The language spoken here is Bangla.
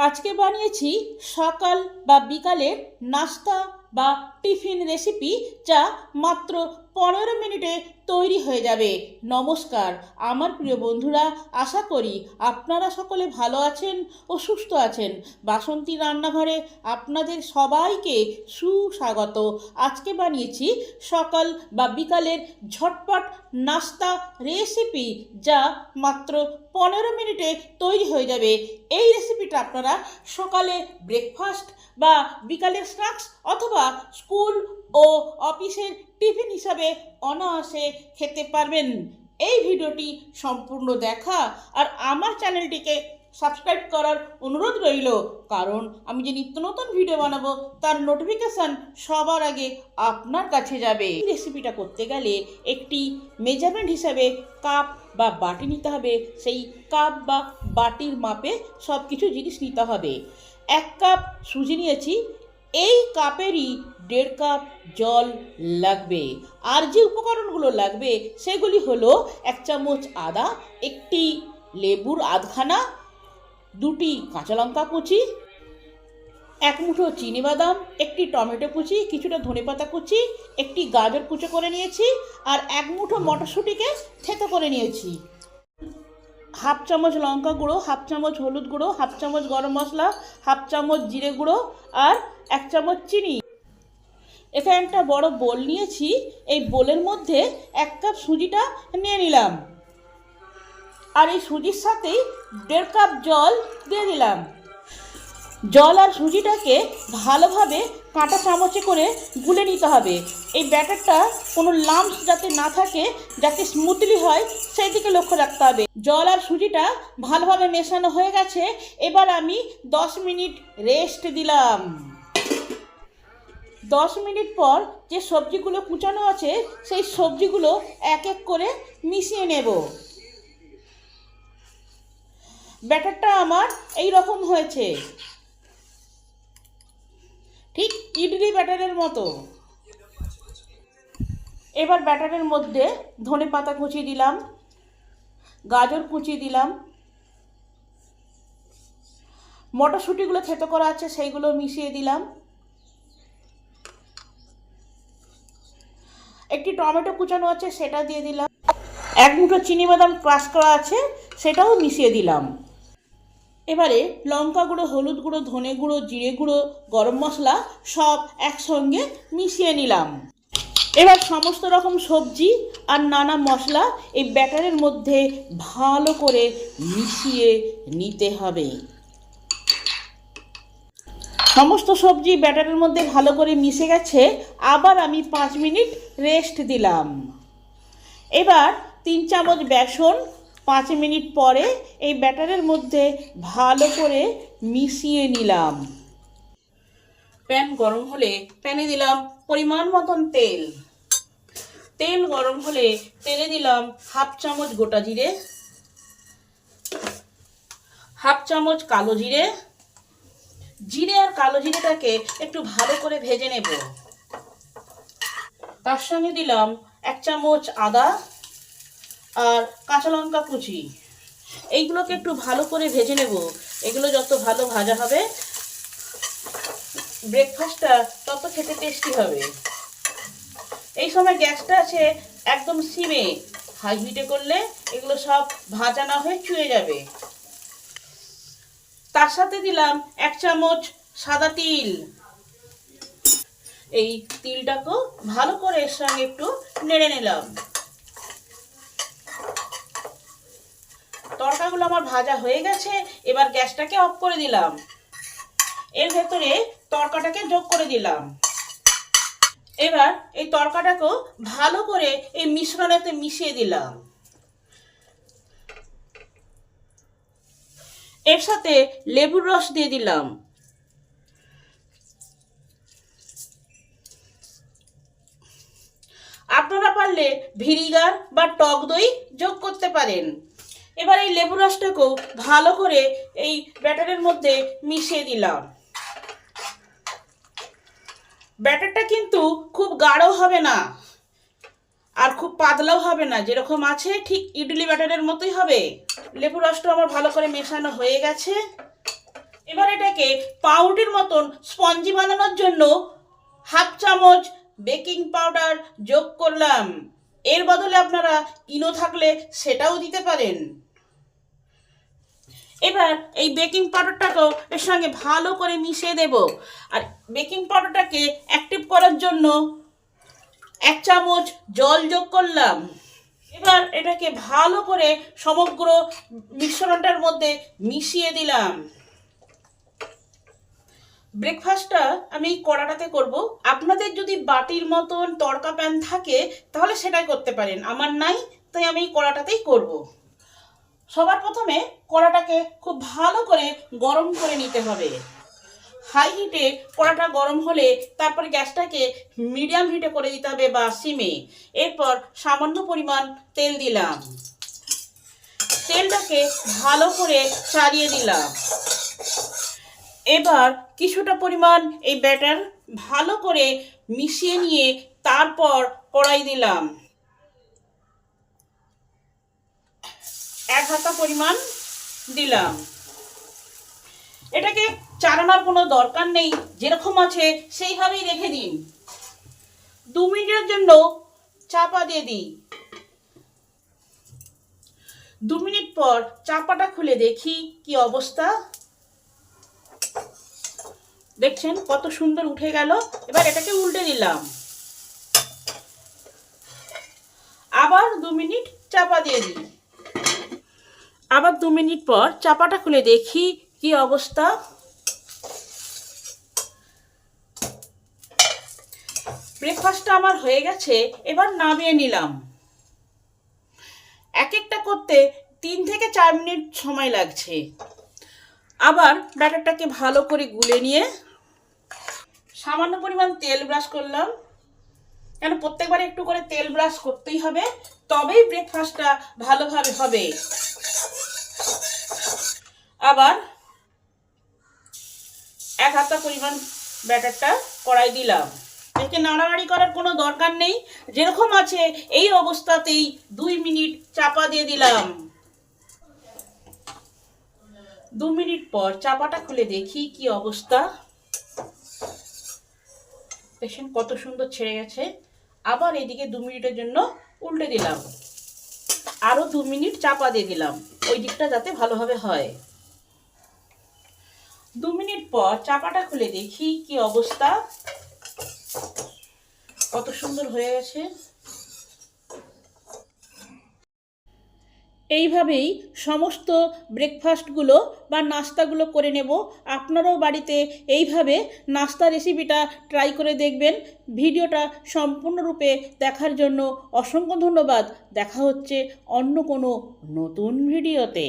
আজকে বানিয়েছি সকাল বা বিকালের নাস্তা বা টিফিন রেসিপি যা মাত্র পনেরো মিনিটে তৈরি হয়ে যাবে। নমস্কার, আমার প্রিয় বন্ধুরা, আশা করি আপনারা সকলে ভালো আছেন ও সুস্থ আছেন। বাসন্তী রান্নাঘরে আপনাদের সবাইকে সুস্বাগত। আজকে বানিয়েছি সকাল বা বিকালের ঝটপট নাস্তা রেসিপি যা মাত্র পনেরো মিনিটে তৈরি হয়ে যাবে। এই রেসিপিটা আপনারা সকালে ব্রেকফাস্ট বা বিকালের স্ন্যাক্স অথবা স্কুল ও অফিসের টিফিন হিসাবে অনায়াসে খেতে পারবেন। এই ভিডিওটি সম্পূর্ণ দেখা আর আমার চ্যানেলটিকে সাবস্ক্রাইব করার অনুরোধ রইল, কারণ আমি যে নিত্য নতুন ভিডিও বানাবো তার নোটিফিকেশান সবার আগে আপনার কাছে যাবে। এই রেসিপিটা করতে গেলে একটি মেজারমেন্ট হিসাবে কাপ বা বাটি নিতে হবে। সেই কাপ বা বাটির মাপে সব কিছু জিনিস নিতে হবে। এক কাপ সুজি নিয়েছি এই কাপেরই দেড় কাপ জল লাগবে। আর যে উপকরণগুলো লাগবে, সেগুলি হলো এক চামচ আদা, একটি লেবুর আধখানা, দুটি কাঁচা লঙ্কা কুচি, এক মুঠো চিনি বাদাম, একটি টমেটো কুচি, কিছুটা ধনেপাতা কুচি, একটি গাজর কুচো করে নিয়েছি, আর এক মুঠো মটরশুঁটিকে থেতো করে নিয়েছি। হাফ চামচ লঙ্কা গুঁড়ো, হাফ চামচ হলুদ গুঁড়ো, হাফ চামচ গরম মশলা, হাফ চামচ জিরে গুঁড়ো আর এক চামচ চিনি। এখানে একটা বড় বোল নিয়েছি। এই বোলের মধ্যে এক কাপ সুজিটা নিয়ে নিলাম। আর এই সুজির সাথেই দেড় কাপ জল দিয়ে দিলাম। জল আর সুজিটাকে ভালোভাবে কাঁটা চামচে করে গুলে নিতে হবে। এই ব্যাটারটা কোনো লাম্পস যাতে না থাকে, যাতে স্মুথলি হয় সেই দিকে লক্ষ্য রাখতে হবে। জল আর সুজিটা ভালোভাবে মেশানো হয়ে গেছে, এবার আমি দশ মিনিট রেস্ট দিলাম। দশ মিনিট পর যে সবজিগুলো কুচানো আছে, সেই সবজিগুলো এক এক করে মিশিয়ে নেব। ব্যাটারটা আমার এই রকম হয়েছে। ঠিক ইডলি ব্যাটারের মতো। এবার ব্যাটারের মধ্যে ধনে পাতা কুচি দিলাম, গাজর কুচি দিলাম। মটরশুঁটিগুলো থেতো করা আছে, সেইগুলো মিশিয়ে দিলাম। একটি টমেটো কুচানো আছে, সেটা দিয়ে দিলাম। এক মুঠো চিনি বাদাম ক্রাশ করা আছে, সেটাও মিশিয়ে দিলাম। এবারে লঙ্কা গুঁড়ো, হলুদ গুঁড়ো, ধনে গুঁড়ো, জিরে গুঁড়ো, গরম মশলা সব একসঙ্গে মিশিয়ে নিলাম। এবার সমস্ত রকম সবজি আর নানা মশলা এই ব্যাটারের মধ্যে ভালো করে মিশিয়ে নিতে হবে। সমস্ত সবজি ব্যাটারের মধ্যে ভালো করে মিশে গেছে, আবার আমি পাঁচ মিনিট রেস্ট দিলাম। এবার তিন চামচ বেসন পাঁচ মিনিট পরে এই ব্যাটারের মধ্যে ভালো করে মিশিয়ে নিলাম। প্যান গরম হলে প্যানে দিলাম পরিমাণ মতন তেল। তেল গরম হলে তেলে দিলাম হাফ চামচ গোটা জিরে, হাফ চামচ কালো জিরে। জিরে আর কালো জিরেটাকে একটু ভালো করে ভেজে নেব। তার সঙ্গে দিলাম এক চামচ আদা আর কাঁচা লঙ্কা কুচি। এইগুলোকে একটু ভালো করে ভেজে নেব। এগুলো যত ভালো ভাজা হবে ব্রেকফাস্টটা তত খেতে টেস্টি হবে। এই সময় গ্যাসটা আছে একদম সিমে। হাই হিটে করলে এগুলো সব ভাজা না হয়ে চুয়ে যাবে। তার সাথে দিলাম এক চামচ সাদা তিল। এই তিলটাকেও ভালো করে এর সঙ্গে একটু নেড়ে নিলাম। তরকাগুলো আমার ভাজা হয়ে গেছে, এবার গ্যাসটাকে অফ করে দিলাম। এর ভেতরে তরকাটাকে যোগ করে দিলাম। এবার এই তরকাটাকেও ভালো করে এই মিশ্রণেতে মিশিয়ে দিলাম। এর সাথে লেবুর রস দিয়ে দিলাম। আপনারা পারলে ভিনিগার বা টক দই যোগ করতে পারেন। এবার এই লেবু রসটাকেও ভালো করে এই ব্যাটারের মধ্যে মিশিয়ে দিলাম। ব্যাটারটা কিন্তু খুব গাঢ় হবে না। আর খুব পাতলাও হবে না। যেরকম আছে, ঠিক ইডলি ব্যাটারের মতোই হবে। লেবু রসটা আমার ভালো করে মেশানো হয়ে গেছে। এবার এটাকে পাউডির মতন স্পঞ্জি বানানোর জন্য হাফ চামচ বেকিং পাউডার যোগ করলাম। এর বদলে আপনারা ইনো থাকলে সেটাও দিতে পারেন। এবার এই বেকিং পাউডারটাকেও এর সঙ্গে ভালো করে মিশিয়ে দেব। আর বেকিং পাউডারটাকে অ্যাক্টিভ করার জন্য এক চামচ জল যোগ করলাম। এবার এটাকে ভালো করে সমগ্র মিশ্রণটার মধ্যে মিশিয়ে দিলাম। ব্রেকফাস্টটা আমি এই কড়াটাতে করব। আপনাদের যদি বাটির মতন তড়কা প্যান থাকে, তাহলে সেটাই করতে পারেন। আমার নাই, তাই আমি এই কড়াটাতেই করব। সবার প্রথমে কড়াটাকে খুব ভালো করে গরম করে নিতে হবে। হাই হিটে কড়াটা গরম হলে তারপর গ্যাসটাকে মিডিয়াম হিটে করে দিতে হবে বা সিমে। এরপর সামান্য পরিমাণ তেল দিলাম। তেলটাকে ভালো করে চালিয়ে দিলাম এবার কিছুটা পরিমাণ এই ব্যাটার ভালো করে মিশিয়ে নিয়ে তারপর কড়াই দিলাম। এক হাতা পরিমাণ দিলাম। এটাকে চালানোর কোনো দরকার নেই, যেরকম আছে সেইভাবেই রেখে দিন। দু মিনিটের জন্য চাপা দিয়ে দিই। দু মিনিট পর চাপাটা খুলে দেখি কি অবস্থা। দেখছেন কত সুন্দর উঠে গেল, এবার এটাকে উল্টে দিলাম। আবার দু মিনিট চাপা দিয়ে দিই। আবার দু মিনিট পর চাপাটা খুলে দেখি কি অবস্থা। ব্রেকফাস্টটা আমার হয়ে গেছে, এবার নামিয়ে নিলাম। এক একটা করতে তিন থেকে চার মিনিট সময় লাগছে। আবার ব্যাটারটাকে ভালো করে গুলে নিয়ে সামান্য পরিমাণ তেল ব্রাশ করলাম। কেন প্রত্যেকবার একটু করে তেল ব্রাশ করতেই হবে, তবেই ব্রেকফাস্টটা ভালোভাবে হবে। আবার এক হাতা পরিমাণ ব্যাটারটা কড়াই দিলাম। একে নাড়ানাড়ি করার কোনো দরকার নেই। যেরকম আছে এই অবস্থাতেই দুই মিনিট চাপা দিয়ে দিলাম। দু মিনিট পর চাপাটা খুলে দেখি কি অবস্থা। দেখছেন কত সুন্দর ছেড়ে গেছে। আবার এদিকে দু মিনিটের জন্য উল্টে দিলাম। আরও দু মিনিট চাপা দিয়ে দিলাম। ওই দিকটা যাতে ভালোভাবে হয়। দু মিনিট পর চাপাটা খুলে দেখি কি অবস্থা। কত সুন্দর হয়ে গেছে। এইভাবেই সমস্ত ব্রেকফাস্টগুলো বা নাস্তাগুলো করে নেব। আপনারাও বাড়িতে এইভাবে নাস্তা রেসিপিটা ট্রাই করে দেখবেন। ভিডিওটা সম্পূর্ণরূপে দেখার জন্য অসংখ্য ধন্যবাদ। দেখা হচ্ছে অন্য কোনো নতুন ভিডিওতে।